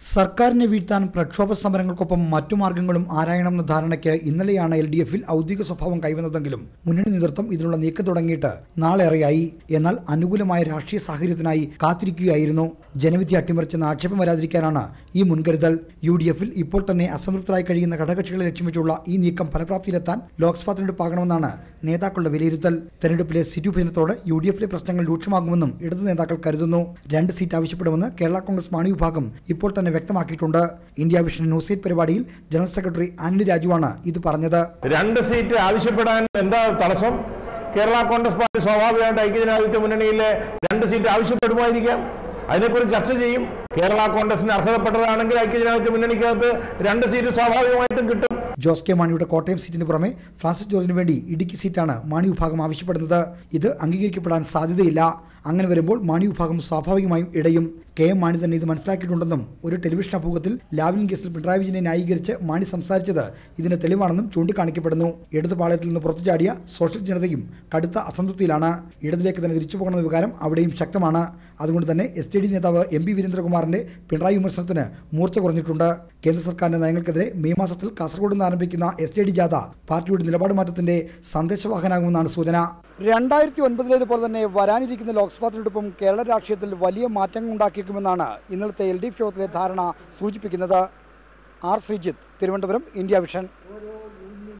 സർക്കാരിനെ വീഴ്ത്താൻ പ്രക്ഷോഭ സമരങ്ങൾക്കൊപ്പം മറ്റു മാർഗങ്ങളും ആരായണമെന്ന ധാരണയ്ക്ക് ഇന്നലെയാണ് എൽ ഡി എഫിൽ ഔദ്യോഗിക സ്വഭാവം കൈവന്നതെങ്കിലും മുന്നണി നേതൃത്വം ഇതിനുള്ള നീക്കം തുടങ്ങിയിട്ട് നാളേറെയായി എന്നാൽ അനുകൂലമായ രാഷ്ട്രീയ സാഹചര്യത്തിനായി കാത്തിരിക്കുകയായിരുന്നു. ജനവിധി അട്ടിമറിച്ചെന്ന ആക്ഷേപം വരാതിരിക്കാനാണ് ഈ മുൻകരുതൽ. യു ഡി എഫിൽ ഇപ്പോൾ തന്നെ അസംതൃപ്തരായി കഴിയുന്ന ഘടകകക്ഷികളെ ലക്ഷ്യം വെച്ചുള്ള ഈ നീക്കം ഫലപ്രാപ്തിയിലെത്താൻ ലോക്സഭാ തെരഞ്ഞെടുപ്പാകണമെന്നാണ് നേതാക്കളുടെ വിലയിരുത്തൽ. തെരഞ്ഞെടുപ്പിലെ സീറ്റ് വിഭജനത്തോടെ യു ഡി എഫിലെ പ്രശ്നങ്ങൾ രൂക്ഷമാകുമെന്നും ഇടതു നേതാക്കൾ കരുതുന്നു. രണ്ട് സീറ്റ് ആവശ്യപ്പെടുമെന്ന് കേരള കോൺഗ്രസ് മാണി വിഭാഗം ഇപ്പോൾ തന്നെ വ്യക്തമാക്കിയിട്ടുണ്ട്. ഇന്ത്യ വിഷൻ ന്യൂസ് സീറ്റ് പരിപാടിയിൽ ജനറൽ സെക്രട്ടറി ആന്റണി രാജുവാണ് ഇത് പറഞ്ഞത്. രണ്ട് സീറ്റ് ആവശ്യപ്പെടാൻ എന്താ തടസ്സം? കേരള കോൺഗ്രസ് പാർട്ടി സ്വാഭാവികമായിട്ട് ഐക്യജനാധിപത്യ മുന്നണിയിലെ രണ്ട് സീറ്റ് ആവശ്യപ്പെടുമായിരിക്കാം. അതിനെക്കുറിച്ച് ചർച്ച ചെയ്യും. കേരള കോൺഗ്രസിന് അർഹതപ്പെട്ടതാണെങ്കിൽ ഐക്യജനാധിപത്യ മുന്നണിക്കകത്ത് രണ്ട് സീറ്റ് സ്വാഭാവികമായിട്ടും കിട്ടും. ജോസ് കെ മാണിയുടെ കോട്ടയം സീറ്റിന് പുറമെ ഫ്രാൻസിസ് ജോർജിന് വേണ്ടി ഇടുക്കി സീറ്റാണ് മാണി വിഭാഗം ആവശ്യപ്പെടുന്നത്. ഇത് അംഗീകരിക്കപ്പെടാൻ സാധ്യതയില്ല. അങ്ങനെ വരുമ്പോൾ മാണി വിഭാഗം സ്വാഭാവികമായും ഇടയും. കെ എം മാണി തന്നെ ഇത് മനസ്സിലാക്കിയിട്ടുണ്ടെന്നും ഒരു ടെലിവിഷൻ അഭിമുഖത്തിൽ ലാവ്ലിൻ കേസിൽ പിണറായി വിജയനെ ന്യായീകരിച്ച് മാണി സംസാരിച്ചത് ഇതിന് തെളിവാണെന്നും ചൂണ്ടിക്കാണിക്കപ്പെടുന്നു. ഇടതുപാളയത്തിൽ നിന്ന് പുറത്തു ചാടിയ സോഷ്യൽ ജനതയും കടുത്ത അസംതൃപ്തിയിലാണ്. ഇടതിലേക്ക് തന്നെ തിരിച്ചു വികാരം അവിടെയും ശക്തമാണ്. അതുകൊണ്ട് തന്നെ എസ് ടി ഡി നേതാവ് എം പി വീരേന്ദ്രകുമാറിന്റെ പിണറായി വിമർശനത്തിന് മൂർച്ച കുറഞ്ഞിട്ടുണ്ട്. കേന്ദ്ര സർക്കാരിന്റെ നയങ്ങൾക്കെതിരെ മെയ് മാസത്തിൽ കാസർഗോഡ് നിന്ന് ആരംഭിക്കുന്ന എസ് ടി ഡി ജാഥ പാർട്ടിയുടെ നിലപാട് മാറ്റത്തിന്റെ സന്ദേശവാഹനാകുമെന്നാണ് സൂചന. രണ്ടായിരത്തി ഒൻപതിലേതുപോലെ തന്നെ വരാനിരിക്കുന്ന ലോക്സഭാ തെരഞ്ഞെടുപ്പും കേരള രാഷ്ട്രീയത്തിൽ വലിയ മാറ്റങ്ങൾ ഉണ്ടാക്കിയേക്കുമെന്നാണ് ഇന്നലത്തെ എൽ ഡി എഫ് യോഗത്തിലെ ധാരണ സൂചിപ്പിക്കുന്നത്. R Sreejith Thiruvananthapuram India Vision.